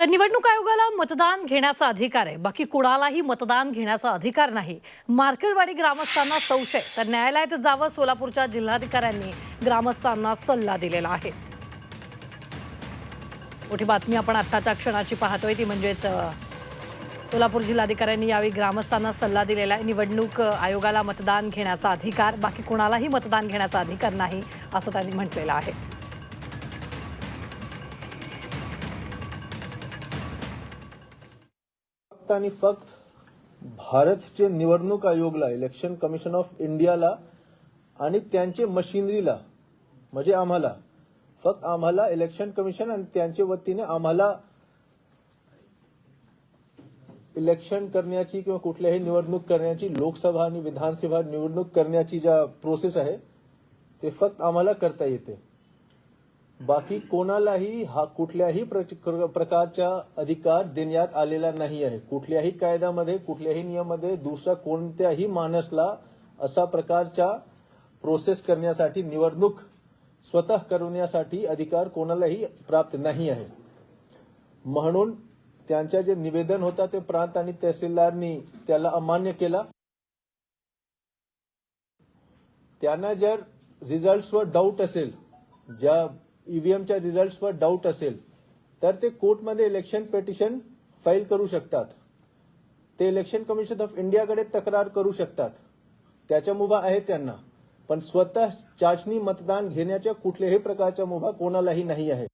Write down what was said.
तर निवडणूक आयोगाला मतदान घेण्याचा अधिकार आहे. बाकी कुणालाही मतदान घेण्याचा अधिकार नाही. मार्केटवाडी ग्रामस्थांना संशय. तर न्यायालयात जावं सोलापूरच्या जिल्हाधिकाऱ्यांनी ग्रामस्थांना सल्ला दिलेला आहे. मोठी बातमी आपण आत्ताच्या क्षणाची पाहतोय. ती म्हणजेच सोलापूर जिल्हाधिकाऱ्यांनी यावेळी ग्रामस्थांना सल्ला दिलेला आहे. निवडणूक आयोगाला मतदान घेण्याचा अधिकार. बाकी कुणालाही मतदान घेण्याचा अधिकार नाही असं त्यांनी म्हटलेलं आहे. फक्त आणि फक्त भारतचे निवडणूक आयोगला इलेक्शन कमिशन ऑफ इंडियाला आणि त्यांचे मशिनरीला म्हणजे आम्हाला फक्त आम्हाला इलेक्शन कमिशन आणि त्यांच्या वतीने आम्हाला इलेक्शन करण्याची किंवा कुठल्याही निवडणूक करण्याची लोकसभा आणि विधानसभा निवडणूक करण्याची ज्या प्रोसेस आहे ते फक्त आम्हाला करता येते. बाकी कोणालाही हा कुठल्याही प्रकारचा अधिकार देण्यात आलेला नाही आहे. कुठल्याही कायद्यामध्ये कुठल्याही नियमामध्ये दुसऱ्या कोणत्याही माणसला असा प्रकारचा प्रोसेस करण्यासाठी निवडणूक स्वतः करण्यासाठी अधिकार कोणालाही प्राप्त नाही आहे. म्हणून त्यांच्या जे निवेदन होता ते प्रांत आणि तहसीलदारनी त्याला अमान्य केला. त्यांना जर रिझल्ट्सवर डाऊट असेल ज्या ईव्हीएमच्या रिझल्ट्सवर डाऊट असेल तर ते कोर्टमध्ये इलेक्शन पेटिशन फाईल करू शकतात. ते इलेक्शन कमिशन ऑफ इंडियाकडे तक्रार करू शकतात. त्याच्या मुभा आहे त्यांना पण स्वतः चाचणी मतदान घेण्याच्या कुठल्याही प्रकारच्या मुभा कोणालाही नाही आहे